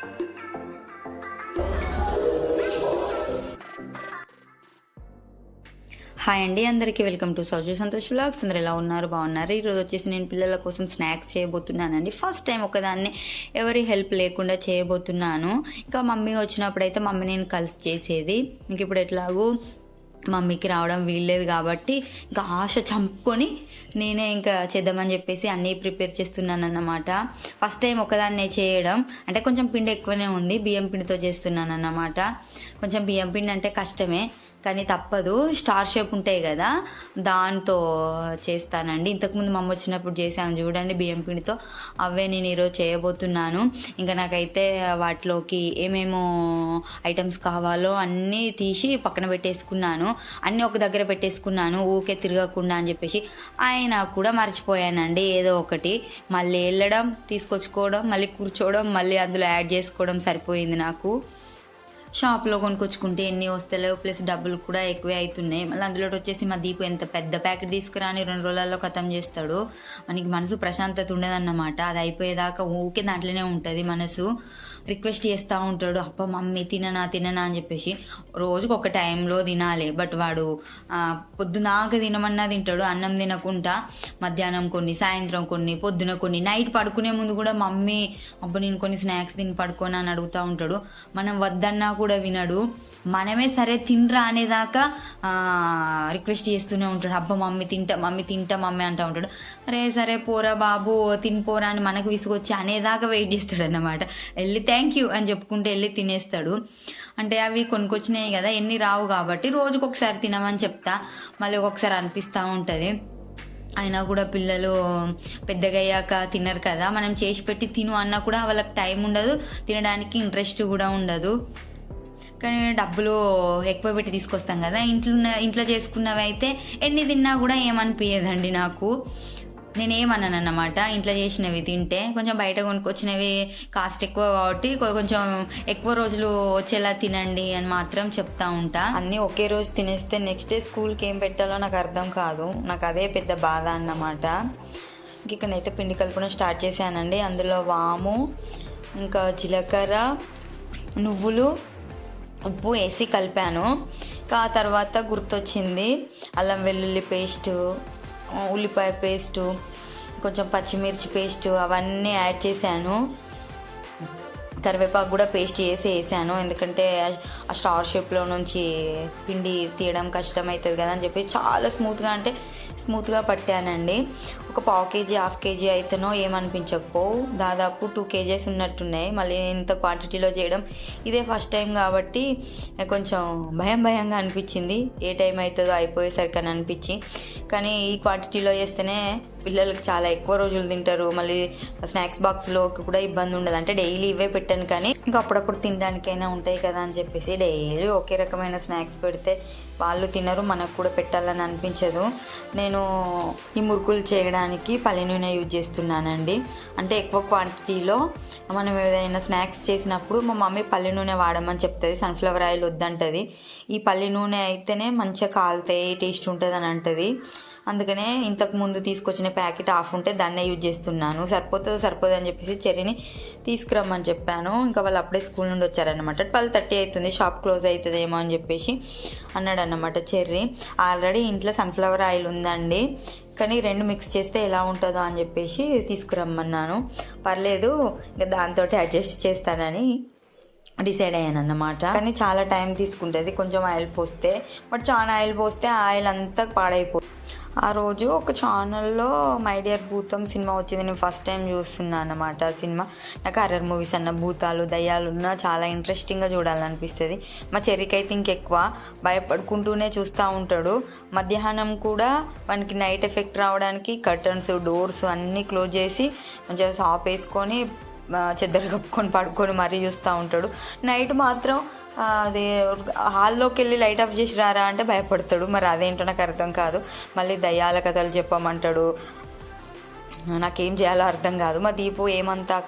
Hi అండి అందరికీ welcome to Souju Santosh vlogs. అందరు ఎలా ఉన్నారు? బాగున్నారు? ఈరోజు వచ్చేసి నేను పిల్లల కోసం స్నాక్స్ చేయబోతున్నానండి. ఫస్ట్ టైం ఒకదాన్ని ఎవరి హెల్ప్ లేకుండా చేయబోతున్నాను. ఇంకా మమ్మీ వచ్చినప్పుడు అయితే మమ్మీ నేను కలిసి చేసేది. ఇంక ఇప్పుడు ఎట్లాగూ మమ్మీకి రావడం వీల్లేదు కాబట్టి ఇంకా ఆశ చంపుకొని నేనే ఇంకా చేద్దామని చెప్పేసి అన్నీ ప్రిపేర్ చేస్తున్నాను అన్నమాట ఫస్ట్ టైం ఒకదాన్నే చేయడం అంటే కొంచెం పిండి ఎక్కువనే ఉంది బియ్యం పిండితో చేస్తున్నాను అన్నమాట కొంచెం బియ్యం పిండి అంటే కష్టమే. కానీ తప్పదు. స్టార్ షేప్ ఉంటాయి కదా దాంతో చేస్తానండి. ఇంతకుముందు మమ్మ వచ్చినప్పుడు చేశాను చూడండి బియ్యం పిండితో. అవే నేను ఈరోజు చేయబోతున్నాను. ఇంకా నాకైతే వాటిలోకి ఏమేమో ఐటమ్స్ కావాలో అన్నీ తీసి పక్కన పెట్టేసుకున్నాను. అన్నీ ఒక దగ్గర పెట్టేసుకున్నాను. ఊకే తిరగకుండా అని చెప్పేసి ఆయన కూడా మర్చిపోయానండి. ఏదో ఒకటి. మళ్ళీ వెళ్ళడం తీసుకొచ్చుకోవడం మళ్ళీ కూర్చోవడం మళ్ళీ అందులో యాడ్ చేసుకోవడం సరిపోయింది నాకు. షాప్లో కొనుక్కొచ్చుకుంటే ఎన్ని వస్తలేవు ప్లస్ డబ్బులు కూడా ఎక్కువే అవుతున్నాయి మళ్ళీ అందులో వచ్చేసి మా దీపు ఎంత పెద్ద ప్యాకెట్ తీసుకురాని రెండు రోజులలో ఖతం చేస్తాడు. మనకి మనసు ప్రశాంతత ఉండదన్నమాట. అది అయిపోయేదాకా ఊకే దాంట్లోనే ఉంటుంది మనసు. రిక్వెస్ట్ చేస్తూ ఉంటాడు అప్ప మమ్మీ తిననా తిననా అని చెప్పేసి. రోజుకు ఒక టైంలో తినాలి బట్ వాడు పొద్దునాక తినమన్నా తింటాడు అన్నం తినకుండా మధ్యాహ్నం కొన్ని సాయంత్రం కొన్ని పొద్దున కొన్ని నైట్ పడుకునే ముందు కూడా మమ్మీ అబ్బా నేను కొన్ని స్నాక్స్ తిని పడుకోనా అని అడుగుతూ ఉంటాడు. మనం వద్దన్నా కూడా వినడు. మనమే సరే తినరా అనేదాకా రిక్వెస్ట్ చేస్తూనే ఉంటాడు. అబ్బా మమ్మీ తింటా మమ్మీ తింటా మమ్మీ అంటూ ఉంటాడు. అరే సరే పోరా బాబు తినిపోరా అని మనకు విసుగొచ్చి అనేదాకా వెయిట్ చేస్తాడు అన్నమాట వెళ్ళి థ్యాంక్ యూ అని చెప్పుకుంటే వెళ్ళి తినేస్తాడు. అంటే అవి కొనుక్కొచ్చినాయి కదా ఎన్ని రావు కాబట్టి రోజుకు ఒకసారి తినమని చెప్తా. మళ్ళీ ఒక్కొక్కసారి అనిపిస్తూ ఉంటుంది. అయినా కూడా పిల్లలు పెద్దగయ్యాక తినరు కదా. మనం చేసి పెట్టి తిను అన్నా కూడా వాళ్ళకి టైం ఉండదు తినడానికి ఇంట్రెస్ట్ కూడా ఉండదు. కానీ డబ్బులు ఎక్కువ పెట్టి తీసుకొస్తాం కదా. ఇంట్లో ఉన్న- ఇంట్లో చేసుకున్నవి అయితే ఎన్ని తిన్నా కూడా ఏమనిపించదండి నాకు. నేనేమన్నాను ఇంట్లో చేసినవి తింటే కొంచెం బయట కొనుక్కొచ్చినవి కాస్ట్ ఎక్కువ కాబట్టి కొంచెం ఎక్కువ రోజులు వచ్చేలా తినండి అని మాత్రం చెప్తా ఉంటా. అన్నీ ఒకే రోజు తినేస్తే నెక్స్ట్ డే స్కూల్కి ఏం పెట్టాలో నాకు అర్థం కాదు. నాకు అదే పెద్ద బాధ అన్నమాట. ఇక్కడైతే పిండి కలుపున స్టార్ట్ చేశానండి. అందులో వాము ఇంకా జీలకర్ర నువ్వులు ఉప్పు వేసి కలిపాను. ఇంకా ఆ తర్వాత గుర్తొచ్చింది అల్లం వెల్లుల్లి పేస్టు ఉల్లిపాయ పేస్టు కొంచెం పచ్చిమిర్చి పేస్టు అవన్నీ యాడ్ చేశాను. కరివేపాకు కూడా పేస్ట్ చేసి వేసాను. ఎందుకంటే ఆ స్టార్ షేప్లో నుంచి పిండి తీయడం కష్టమవుతుంది కదా అని చెప్పి చాలా స్మూత్గా అంటే స్మూత్గా పట్టానండి. ఒక పావు కేజీ హాఫ్ కేజీ అయితేనో ఏమనిపించకపోవు దాదాపు టూ కేజీస్ ఉన్నట్టున్నాయి. మళ్ళీ ఇంత క్వాంటిటీలో చేయడం ఇదే ఫస్ట్ టైం కాబట్టి కొంచెం భయం భయంగా అనిపించింది. ఏ టైం అవుతుందో అయిపోయేసరికి అని అనిపించి. కానీ ఈ క్వాంటిటీలో చేస్తేనే పిల్లలకు చాలా ఎక్కువ రోజులు తింటారు. మళ్ళీ స్నాక్స్ బాక్స్లోకి కూడా ఇబ్బంది ఉండదు. అంటే డైలీ ఇవే పెట్టాను కానీ ఇంకా అప్పుడప్పుడు తినడానికైనా ఉంటాయి కదా అని చెప్పేసి డైలీ ఒకే రకమైన స్నాక్స్ పెడితే వాళ్ళు తినరు మనకు కూడా పెట్టాలని అనిపించదు. నేను ఈ మురుకులు చేయడానికి పల్లి నూనె యూజ్ చేస్తున్నానండి. అంటే ఎక్కువ క్వాంటిటీలో మనం ఏదైనా స్నాక్స్ చేసినప్పుడు మా మమ్మీ పల్లి నూనె వాడమని చెప్తుంది సన్ఫ్లవర్ ఆయిల్ వద్దంటది. ఈ పల్లి నూనె అయితేనే మంచిగా కాలుతాయి టేస్ట్ ఉంటుంది అని అంటది అందుకనే ఇంతకు ముందు తీసుకొచ్చిన ప్యాకెట్ ఆఫ్ ఉంటే దాన్నే యూజ్ చేస్తున్నాను. సరిపోతుందో సరిపోదు అని చెప్పేసి చెర్రీని తీసుకురమ్మని చెప్పాను. ఇంకా వాళ్ళు అప్పుడే స్కూల్ నుండి వచ్చారనమాట ట్వెల్వ్ థర్టీ అవుతుంది. షాప్ క్లోజ్ అవుతుందేమో అని చెప్పేసి అన్నాడు అన్నమాట చెర్రీ. ఆల్రెడీ ఇంట్లో సన్ఫ్లవర్ ఆయిల్ ఉందండి. కానీ రెండు మిక్స్ చేస్తే ఎలా ఉంటుందో అని చెప్పేసి తీసుకురమ్మన్నాను. పర్లేదు ఇంకా దాంతో అడ్జస్ట్ చేస్తానని డిసైడ్ అయ్యాను అన్నమాట కానీ చాలా టైం తీసుకుంటుంది. కొంచెం ఆయిల్ పోస్తే బట్ చాలా ఆయిల్ పోస్తే ఆయిల్ అంతా పాడైపోతుంది ఆ రోజు ఒక ఛానల్లో మై డియర్ భూతం సినిమా వచ్చింది. నేను ఫస్ట్ టైం చూస్తున్నాను అన్నమాట ఆ సినిమా. నాకు హర్రర్ మూవీస్ అన్న భూతాలు దయ్యాలు ఉన్నా చాలా ఇంట్రెస్టింగ్గా చూడాలనిపిస్తుంది. మా చెర్రీకి అయితే ఇంకెక్కువ భయపడుకుంటూనే చూస్తూ ఉంటాడు. మధ్యాహ్నం కూడా మనకి నైట్ ఎఫెక్ట్ రావడానికి కర్టన్స్ డోర్స్ అన్నీ క్లోజ్ చేసి మంచిగా సాప్ వేసుకొని చెద్దరు కప్పుకొని పడుకొని మరీ చూస్తూ ఉంటాడు. నైట్ మాత్రం అది హాల్లోకి వెళ్ళి లైట్ ఆఫ్ చేసి రారా అంటే భయపడతాడు. మరి అదేంటో నాకు అర్థం కాదు. మళ్ళీ దయ్యాల కథలు చెప్పమంటాడు. నాకేం చేయాలో అర్థం కాదు. మా దీపు ఏమంతా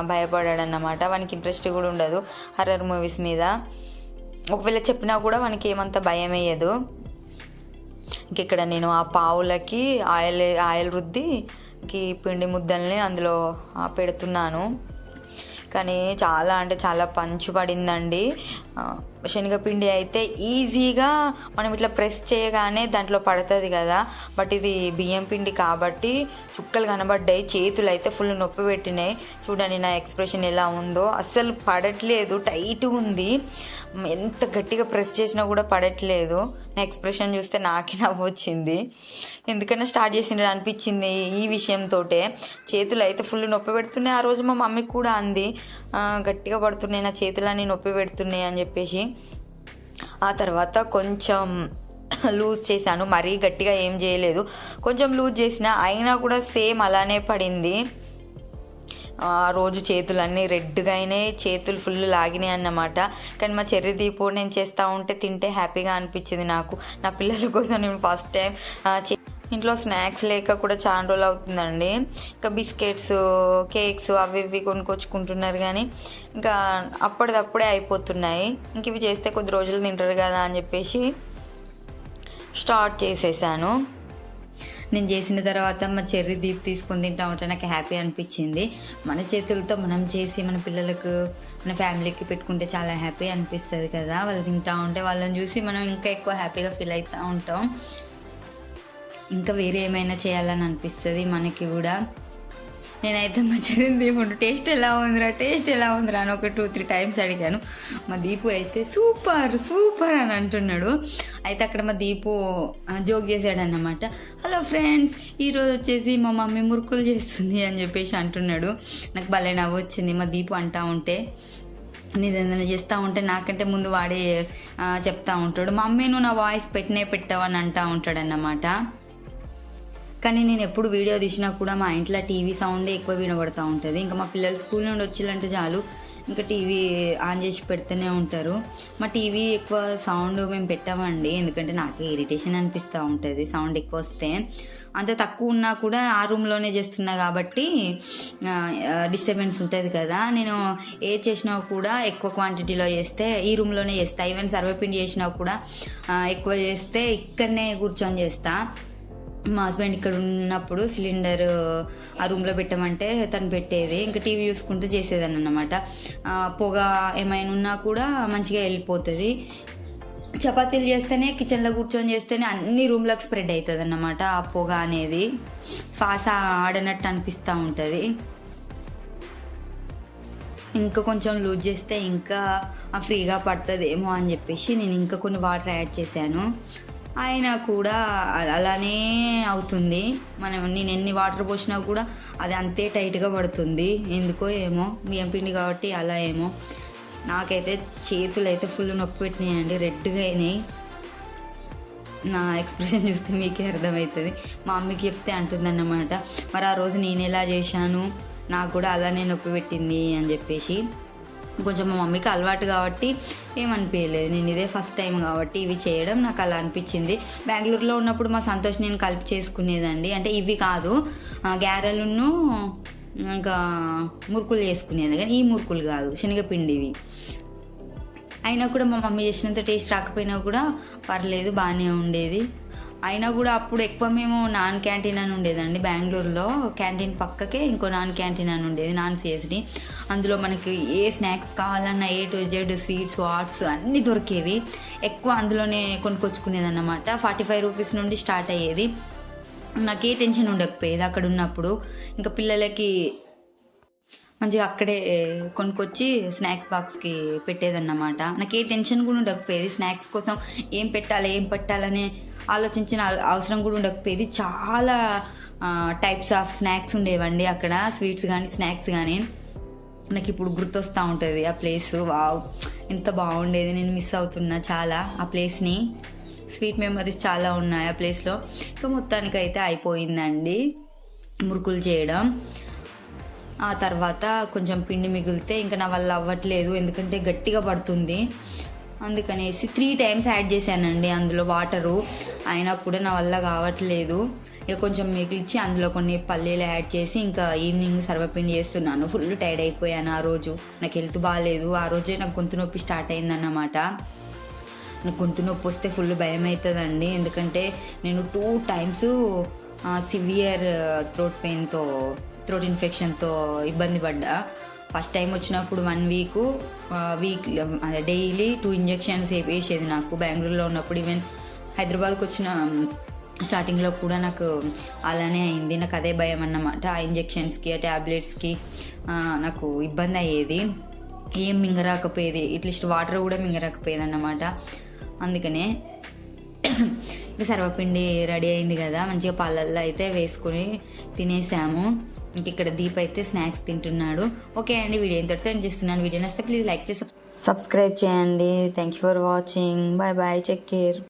భయపడాడన్నమాట. వానికి ఇంట్రెస్ట్ కూడా ఉండదు హర్రర్ మూవీస్ మీద. ఒకవేళ చెప్పినా కూడా వానికి ఏమంత భయం వేయదు. ఇక్కడ నేను ఆ పావులకి ఆయిల్ ఆయిల్ రుద్దికి పిండి ముద్దల్ని అందులో పెడుతున్నాను. కానీ చాలా అంటే చాలా పంచు పడిందండి. శనగపిండి అయితే ఈజీగా మనం ఇట్లా ప్రెస్ చేయగానే దాంట్లో పడుతుంది కదా. బట్ ఇది బియ్యం పిండి కాబట్టి చుక్కలు కనబడ్డాయి. చేతులు అయితే ఫుల్ నొప్పి పెట్టినాయి. చూడండి నా ఎక్స్ప్రెషన్ ఎలా ఉందో. అస్సలు పడట్లేదు. టైట్గా ఉంది. ఎంత గట్టిగా ప్రెస్ చేసినా కూడా పడట్లేదు. నా ఎక్స్ప్రెషన్ చూస్తే నాకే నవ్వు వచ్చింది. ఎందుకన్నా స్టార్ట్ చేసిండ్రు అనిపించింది ఈ విషయంతో చేతులు అయితే ఫుల్ నొప్పి పెడుతున్నాయి. ఆ రోజు మా మమ్మీ కూడా అంది గట్టిగా పడుతున్నాయి. నా చేతులన్నీ నొప్పి పెడుతున్నాయి అని చెప్పేసి. ఆ తర్వాత కొంచెం లూజ్ చేశాను. మరీ గట్టిగా ఏం చేయలేదు. కొంచెం లూజ్ చేసిన అయినా కూడా సేమ్ అలానే పడింది. ఆ రోజు చేతులన్నీ రెడ్గా అయినాయి చేతులు ఫుల్ లాగినాయి అన్నమాట. కానీ మా చెర్రి దీపు నేను చేస్తూ ఉంటే తింటే హ్యాపీగా అనిపించింది నాకు. నా పిల్లల కోసం నేను ఫస్ట్ టైం ఇంట్లో స్నాక్స్ లేక కూడా చాలా రోజులు అవుతుందండి. ఇంకా బిస్కెట్స్ కేక్స్ అవి ఇవి కొనుక్కొచ్చుకుంటున్నారు కానీ ఇంకా అప్పటిదప్పుడే అయిపోతున్నాయి. ఇంక ఇవి చేస్తే కొద్ది రోజులు తింటారు కదా అని చెప్పేసి స్టార్ట్ చేసేసాను. నేను చేసిన తర్వాత మా చెర్రీ దీప్ తీసుకొని తింటా ఉంటే నాకు హ్యాపీ అనిపించింది. మన చేతులతో మనం చేసి మన పిల్లలకు మన ఫ్యామిలీకి పెట్టుకుంటే చాలా హ్యాపీ అనిపిస్తుంది కదా. వాళ్ళు తింటా ఉంటే వాళ్ళని చూసి మనం ఇంకా ఎక్కువ హ్యాపీగా ఫీల్ అవుతూ ఉంటాం. ఇంకా వేరే ఏమైనా చేయాలని అనిపిస్తుంది మనకి కూడా. నేనైతే మా చెల్లిని దీపుంటు టేస్ట్ ఎలా ఉందిరా టేస్ట్ ఎలా ఉందిరా అని ఒక టూ త్రీ టైమ్స్ అడిగాను. మా దీపు అయితే సూపర్ సూపర్ అని అంటున్నాడు. అయితే అక్కడ మా దీపు జోక్ చేశాడన్నమాట హలో ఫ్రెండ్స్ ఈరోజు వచ్చేసి మా మమ్మీ మురుకులు చేస్తుంది అని చెప్పేసి అంటున్నాడు. నాకు భలే నవ్వు వచ్చింది మా దీపు అంటా ఉంటే. నేను ఏదైనా చేస్తూ ఉంటే నాకంటే ముందు వాడే చెప్తా ఉంటాడు. మమ్మీ నువ్వు నా వాయిస్ పెట్టినే పెట్టావు అని అంటా ఉంటాడు అన్నమాట కానీ నేను ఎప్పుడు వీడియో తీసినా కూడా మా ఇంట్లో టీవీ సౌండే ఎక్కువ వినబడుతూ ఉంటుంది. ఇంకా మా పిల్లలు స్కూల్ నుండి వచ్చిందంటే చాలు ఇంకా టీవీ ఆన్ చేసి పెడుతూనే ఉంటారు. మా టీవీ ఎక్కువ సౌండ్ మేము పెట్టామండి ఎందుకంటే నాకే ఇరిటేషన్ అనిపిస్తూ ఉంటుంది సౌండ్ ఎక్కువ వస్తే. అంత తక్కువ ఉన్నా కూడా ఆ రూమ్లోనే చేస్తున్నా కాబట్టి డిస్టర్బెన్స్ ఉంటుంది కదా. నేను ఏ చేసినా కూడా ఎక్కువ క్వాంటిటీలో చేస్తే ఈ రూమ్లోనే చేస్తా. ఈవెన్ సర్వపిండి చేసినా కూడా ఎక్కువ చేస్తే ఇక్కడనే కూర్చొని చేస్తా. మా హస్బెండ్ ఇక్కడ ఉన్నప్పుడు సిలిండర్ ఆ రూమ్లో పెట్టమంటే తను పెట్టేది. ఇంకా టీవీ చూసుకుంటూ చేసేదాన్ని అనమాట పొగ ఏమైనా ఉన్నా కూడా మంచిగా వెళ్ళిపోతుంది. చపాతీలు చేస్తేనే కిచెన్లో కూర్చొని చేస్తేనే అన్ని రూమ్లకు స్ప్రెడ్ అవుతుంది అన్నమాట ఆ పొగ అనేది. ఫాస ఆడనట్టు అనిపిస్తూ ఉంటుంది. ఇంకా కొంచెం లూజ్ చేస్తే ఇంకా ఫ్రీగా పడుతుంది ఏమో అని చెప్పేసి నేను ఇంకా కొన్ని వాటర్ యాడ్ చేశాను. అయినా కూడా అలానే అవుతుంది. మనం నేను ఎన్ని వాటర్ పోసినా కూడా అది అంతే టైట్గా పడుతుంది. ఎందుకో ఏమో బియ్యం పిండి కాబట్టి అలా ఏమో. నాకైతే చేతులు అయితే ఫుల్ నొప్పి పెట్టినాయండి రెడ్గా అయినాయి. నా ఎక్స్ప్రెషన్ చూస్తే మీకే అర్థమవుతుంది. మా అమ్మకి చెప్తే అంటుందన్నమాట మరి ఆ రోజు నేను ఎలా చేశాను? నాకు కూడా అలానే నొప్పి పెట్టింది అని చెప్పేసి. కొంచెం మా మమ్మీకి అలవాటు కాబట్టి ఏమనిపించలేదు నేను ఇదే ఫస్ట్ టైం కాబట్టి ఇవి చేయడం నాకు అలా అనిపించింది. బెంగళూరులో ఉన్నప్పుడు మా సంతోష్ నేను కలిపి చేసుకునేదండి. అంటే ఇవి కాదు గ్యారెలును గారెలును ఇంకా మురుకులు చేసుకునేది. కానీ ఈ మురుకులు కాదు శనగపిండివి. అయినా కూడా మా మమ్మీ చేసినంత టేస్ట్ రాకపోయినా కూడా పర్లేదు బాగానే ఉండేది. అయినా కూడా అప్పుడు ఎక్కువ మేము నాన్ క్యాంటీన్ అని ఉండేదండి బెంగళూరులో. క్యాంటీన్ పక్కకే ఇంకో నాన్ క్యాంటీన్ అని ఉండేది నాన్ సిఎస్డి అందులో మనకి ఏ స్నాక్స్ కావాలన్నా ఏ టు జెడ్ స్వీట్స్ ఆర్ట్స్ అన్నీ దొరికేవి. ఎక్కువ అందులోనే కొనుక్కొచ్చుకునేది అన్నమాట ఫార్టీ ఫైవ్ రూపీస్ నుండి స్టార్ట్ అయ్యేది. నాకు ఏ టెన్షన్ ఉండకపోయేది అక్కడ ఉన్నప్పుడు. ఇంకా పిల్లలకి మంచిగా అక్కడే కొనుక్కొచ్చి స్నాక్స్ బాక్స్కి పెట్టేదన్నమాట. నాకు ఏ టెన్షన్ కూడా ఉండకపోయేది. స్నాక్స్ కోసం ఏం పెట్టాలి ఏం పెట్టాలనే ఆలోచించిన అవసరం కూడా ఉండకపోయేది. చాలా టైప్స్ ఆఫ్ స్నాక్స్ ఉండేవండి అక్కడ. స్వీట్స్ కానీ స్నాక్స్ కానీ నాకు ఇప్పుడు గుర్తొస్తూ ఉంటుంది. ఆ ప్లేస్ వావ్ ఎంత బాగుండేది. నేను మిస్ అవుతున్నా చాలా ఆ ప్లేస్ని స్వీట్ మెమరీస్ చాలా ఉన్నాయి ఆ ప్లేస్లో ఇంకా మొత్తానికి అయితే అయిపోయిందండి. మురుకులు చేయడం. ఆ తర్వాత కొంచెం పిండి మిగిలితే ఇంకా నా వల్ల అవ్వట్లేదు ఎందుకంటే గట్టిగా పడుతుంది. అందుకనేసి త్రీ టైమ్స్ యాడ్ చేశానండి అందులో వాటరు అయినా కూడా నా వల్ల కావట్లేదు. ఇక కొంచెం మిగిల్చి అందులో కొన్ని పల్లీలు యాడ్ చేసి ఇంకా ఈవినింగ్ సర్వపిండి చేస్తున్నాను. ఫుల్ టైర్డ్ అయిపోయాను ఆ రోజు. నాకు హెల్త్ బాగాలేదు ఆ రోజే నాకు గొంతు నొప్పి స్టార్ట్ అయిందన్నమాట. నాకు గొంతు నొప్పి వస్తే ఫుల్ భయం అవుతుందండి ఎందుకంటే నేను టూ టైమ్స్ సివియర్ థ్రోట్ పెయిన్తో థ్రోట్ ఇన్ఫెక్షన్తో ఇబ్బంది పడ్డా. ఫస్ట్ టైం వచ్చినప్పుడు వన్ వీక్ వీక్ అదే డైలీ టూ ఇంజెక్షన్స్ వేసేది నాకు. బెంగళూరులో ఉన్నప్పుడు ఈవెన్ హైదరాబాద్కి వచ్చిన స్టార్టింగ్లో కూడా నాకు అలానే అయింది. నాకు అదే భయం అన్నమాట. ఆ ఇంజెక్షన్స్కి ఆ ట్యాబ్లెట్స్కి నాకు ఇబ్బంది అయ్యేది. ఏం మింగరాకపోయేది. ఇట్లీస్ట్ వాటర్ కూడా మింగరాకపోయేది అన్నమాట. అందుకనే ఇంకా సర్వపిండి రెడీ అయింది కదా. మంచిగా పాలల్లో అయితే వేసుకొని తినేసాము. ఇంక ఇక్కడ దీప్ అయితే స్నాక్స్ తింటున్నాడు. ఓకే అండి వీడియో ఇంతటితో నేను చేస్తున్నాను. వీడియో నచ్చితే ప్లీజ్ లైక్ చేసి సబ్స్క్రైబ్ చేయండి. Thank you for watching bye bye check care